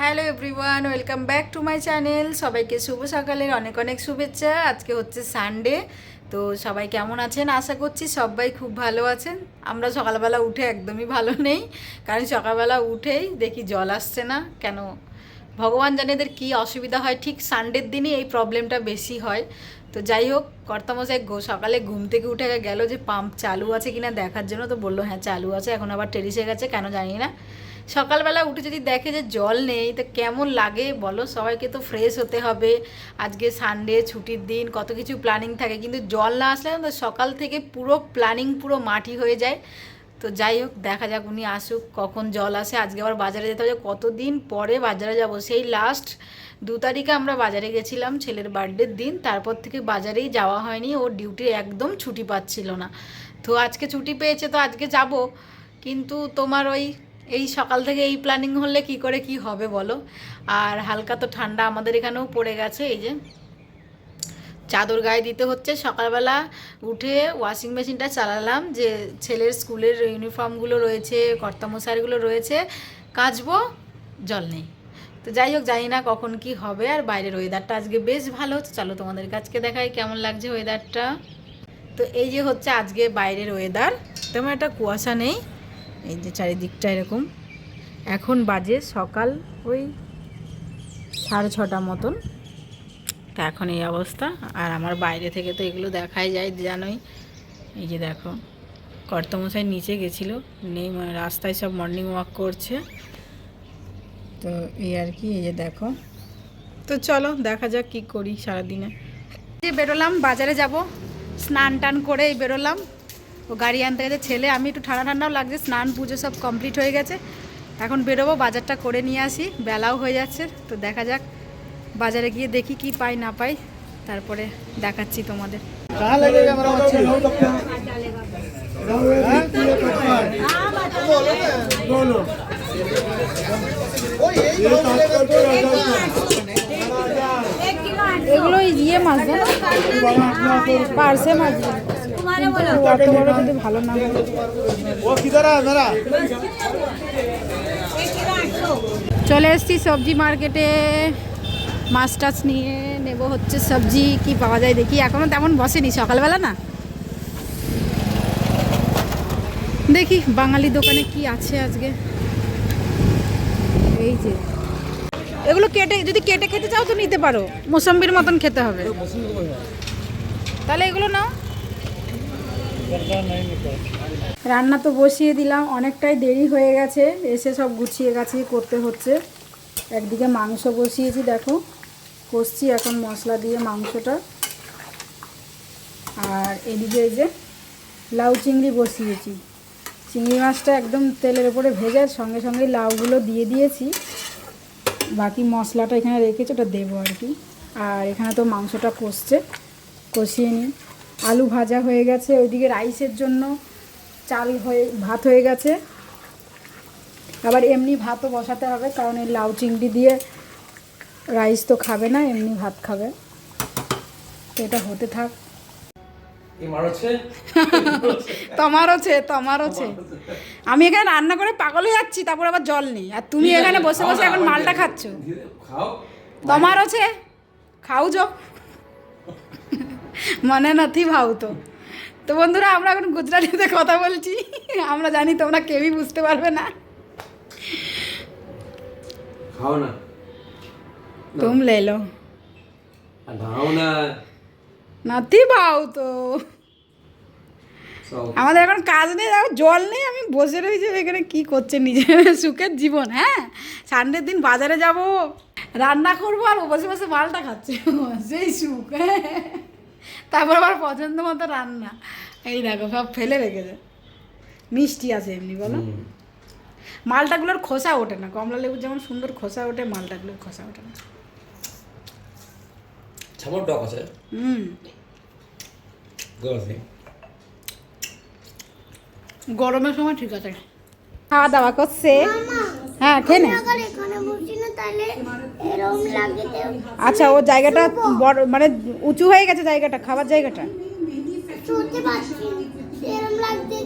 Hello everyone, welcome back to my channel. সবাইকে শুভ সকালের অনেক অনেক শুভেচ্ছা। আজকে হচ্ছে সানডে তো সবাই কেমন আছেন? আশা করছি সবাই খুব ভালো আছেন। আমরা সকালবেলা উঠে একদমই ভালো নেই, কারণ সকালবেলা উঠেই দেখি জল আসছে না। কেন? ভগবান জানে এদের কী অসুবিধা হয়। ঠিক সানডের দিনই এই প্রবলেমটা বেশি হয়। তো যাই হোক, কর্তামশাই সকালে ঘুম থেকে উঠে গেল যে পাম্প চালু আছে কিনা দেখার জন্য তো বলল হ্যাঁ চালু আছে। এখন আবার টেরিসে গেছে, কেন জানি না। সকালবেলা উঠে যদি দেখে যে জল নেই, তো কেমন লাগে বলো? সবাইকে তো ফ্রেশ হতে হবে। আজকে সানডে ছুটির দিন, কত কিছু প্ল্যানিং থাকে। কিন্তু জল না আসলে তো সকাল থেকে পুরো প্ল্যানিং পুরো মাটি হয়ে যায়। তো যাই হোক, দেখা যাক উনি আসুক, কখন জল আসে। আজকে আবার বাজারে যেতে হবে কতদিন পরে বাজারে যাব? সেই লাস্ট দু তারিখে আমরা বাজারে গেছিলাম ছেলের বার্থডের দিন। তারপর থেকে বাজারেই যাওয়া হয়নি। ওর ডিউটি একদম ছুটি পাচ্ছিল না। তো আজকে ছুটি পেয়েছে, তো আজকে যাব। কিন্তু তোমার ওই এই সকাল থেকে এই প্ল্যানিং হলে কি করে কি হবে বলো? আর হালকা তো ঠান্ডা আমাদের এখানেও পড়ে গেছে, এই যে চাদর গায়ে দিতে হচ্ছে। সকালবেলা উঠে ওয়াশিং মেশিনটা চালালাম যে ছেলের স্কুলের ইউনিফর্মগুলো রয়েছে কর্তামশারিগুলো রয়েছে, কাচবো, জল নেই। তো যাই হোক, জানি না কখন কি হবে আর বাইরের ওয়েদারটা আজকে বেশ ভালো। হচ্ছে চলো তোমাদের কাছকে দেখাই কেমন লাগছে ওয়েদারটা তো এই যে হচ্ছে আজকে বাইরের ওয়েদার তেমন একটা কুয়াশা নেই। এই যে চারিদিকটা এরকম। এখন বাজে সকাল ওই সাড়ে ছটা মতন। তা এখন এই অবস্থা। আর আমার বাইরে থেকে তো এগুলো দেখাই যায় জানোই। এই যে দেখো, কর্তমশাই নিচে গেছিল, নেই মানে রাস্তায় সব মর্নিং ওয়াক করছে। তো এই আর কি, এই যে দেখো। তো চলো, দেখা যাক কি করি সারাদিনে। যে বেরোলাম, বাজারে যাব। স্নান টান করে এই বেরোলাম। তো গাড়ি আনতে গেছে ছেলে আমি একটু ঠান্ডা ঠান্ডাও লাগছে স্নান পুজো সব কমপ্লিট হয়ে গেছে। এখন বেরোবো বাজারটা করে নিয়ে আসি বেলাও হয়ে যাচ্ছে তো দেখা যাক বাজারে গিয়ে দেখি কি পাই না পাই তারপরে দেখাচ্ছি তোমাদের। এগুলো ইয়ে মাছ পারছে মাছ চলে এসছি সবজি মার্কেটে। মাছ টাছ নিয়ে নেব হচ্ছে সবজি কি পাওয়া যায় দেখি। এখনও তেমন বসেনি সকালবেলা না? দেখি বাঙালি দোকানে কি আছে আজকে। এই যে। এগুলো কেটে, যদি কেটে খেতে চাও তো নিতে পারো। মোসম্বির মতন খেতে হবে। তাহলে এগুলো নাও। রান্না তো বসিয়ে দিলাম, অনেকটাই দেরি হয়ে গেছে। এসে সব গুছিয়ে গাছিয়ে করতে হচ্ছে। একদিকে মাংস বসিয়েছি, দেখো। কষছি এখন মশলা দিয়ে মাংসটা। আর এদিকে এই যে লাউ চিংড়ি বসিয়েছি। চিংড়ি মাছটা একদম তেলের উপরে ভেজে সঙ্গে সঙ্গে লাউগুলো দিয়ে দিয়েছি। বাকি মশলাটা এখানে রেখেছি, ওটা দেবো আর কি। আর এখানে তো মাংসটা কষছে, কষিয়ে নিই। আলু ভাজা হয়ে গেছে, ওইদিকে রাইসের জন্য চাল হয়ে, ভাত হয়ে গেছে। আবার এমনি ভাতও বসাতে হবে, কারণ এই লাউ চিংড়ি দিয়ে রাইস তো খাবে না, এমনি ভাত খাবে। তো এটা হতে থাক। আমি এখানে রান্না করে পাগল হয়ে যাচ্ছি তারপর আবার জল নেই। আর তুমি এখানে বসে বসে এখন মালটা খাচ্ছ। তোমার আছে খাও যো মনে নথি ভাও তো। তো বন্ধুরা আমরা এখন গুজরাটিতে কথা বলছি। আমরা জানি তোমরা কেউই বুঝতে পারবে না। খাও না। তুম লে লো। আর নাও না। নাথি ভাও তো। আমাদের এখন কাজ নেই দেখো জল নেই আমি বসে রয়েছি এখানে কি করছে নিজের সুখের জীবন হ্যাঁ? সানডের দিন বাজারে যাব রান্না করব আর বসে বসে মালটা খাচ্ছে। সেই সুখ হ্যাঁ? তারপর আবার পছন্দ মতো রান্না। এই দেখো সব ফেলে রেখেছে। মিষ্টি আছে এমনি বলো। মালটাগুলোর খোসা ওঠে না কমলা লেবুর যেমন সুন্দর খোসা ওঠে মালটাগুলোর খোসা ওঠে না। ছামর ডক আছে। হুম। গরমের সময় ঠিক আছে। খাওয়া দাওয়া করছে। হ্যাঁ খেয়ে নে। আবার এখানে বসি না তাহলে এরকম লাগে যে আচ্ছা ও জায়গাটা বড় মানে উঁচু হয়ে গেছে জায়গাটা খাবার জায়গাটা? লাগছে।